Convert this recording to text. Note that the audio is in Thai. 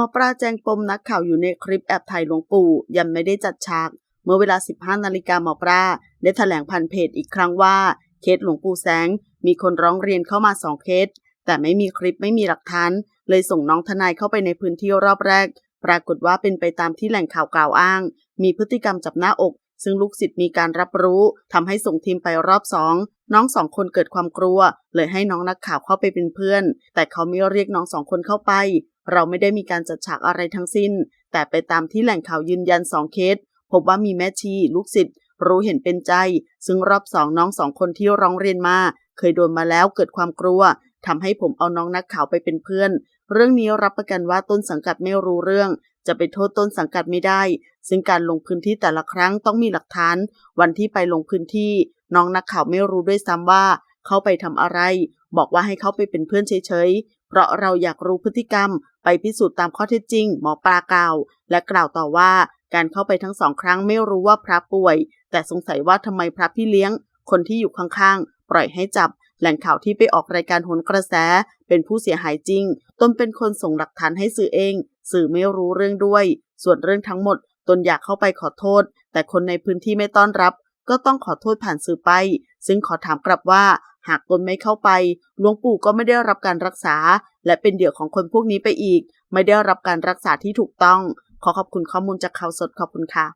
อปลาแจงปมนักข่าวอยู่ในคลิปแอบถ่ายหลวงปู่ยังไม่ได้จัดฉาก เมื่อเวลา 15 นาฬิกาหมอปลาได้แถลงผ่านเพจอีกครั้งว่า เคสหลวงปู่แสง มีคนร้องเรียนเข้ามาสองเคส แต่ไม่มีคลิปไม่มีหลักฐาน เลยส่งน้องทนายเข้าไปในพื้นที่รอบแรก ปรากฏว่าเป็นไปตามที่แหล่งข่าวกล่าวอ้าง มีพฤติกรรมจับหน้าอก ซึ่งลูกศิษย์มีการรับรู้ทำให้ส่งทีมไปรอบสองน้องสองคนเกิดความกลัว เลยให้น้องนักข่าวเข้าไปเป็นเพื่อน แต่เขาไม่เรียกน้องสองคนเข้าไป เราไม่ได้มีการจัดฉากอะไรทั้งสิ้น แต่ไปตามที่แหล่งข่าวยืนยันสองเคส พบว่ามีแม่ชี ลูกศิษย์รู้เห็นเป็นใจ ซึ่งรอบสองน้องสองคนที่ร้องเรียนมา เคยโดนมาแล้วเกิดความกลัวทำให้ผมเอาน้องนักข่าวไปเป็นเพื่อน เรื่องนี้รับประกันว่าต้นสังกัดไม่รู้เรื่อง จะไปโทษต้นสังกัดไม่ได้ ซึ่งการลงพื้นที่แต่ละครั้งต้องมีหลักฐาน วันที่ไปลงพื้นที่ น้องนักข่าวไม่รู้ด้วยซ้ำว่าเขาไปทำอะไร บอกว่าให้เขาไปเป็นเพื่อนเฉย เพราะเราอยากรู้พฤติกรรม ไปพิสูจน์ตามข้อเท็จจริง หมอปลากล่าว และกล่าวต่อว่าการเข้าไปทั้งสองครั้งไม่รู้ว่าพระป่วย แต่สงสัยว่าทำไมพระพี่เลี้ยง คนที่อยู่ข้างๆ ปล่อยให้จับ แหล่งข่าวที่ไปออกรายการโหนกระแส เป็นผู้เสียหายจริง ตนเป็นคนส่งหลักฐานให้สื่อเอง สื่อไม่รู้เรื่องด้วย ส่วนเรื่องทั้งหมด ตนอยากเข้าไปขอโทษ แต่คนในพื้นที่ไม่ต้อนรับ ก็ต้องขอโทษผ่านสื่อไป ซึ่งขอถามกลับว่า หากตนไม่เข้าไปหลวงปู่ก็ไม่ได้รับการรักษา และเป็นเดี่ยวของคนพวกนี้ไปอีก ไม่ได้รับการรักษาที่ถูกต้อง ขอขอบคุณข้อมูลจากข่าวสดขอบคุณค่ะ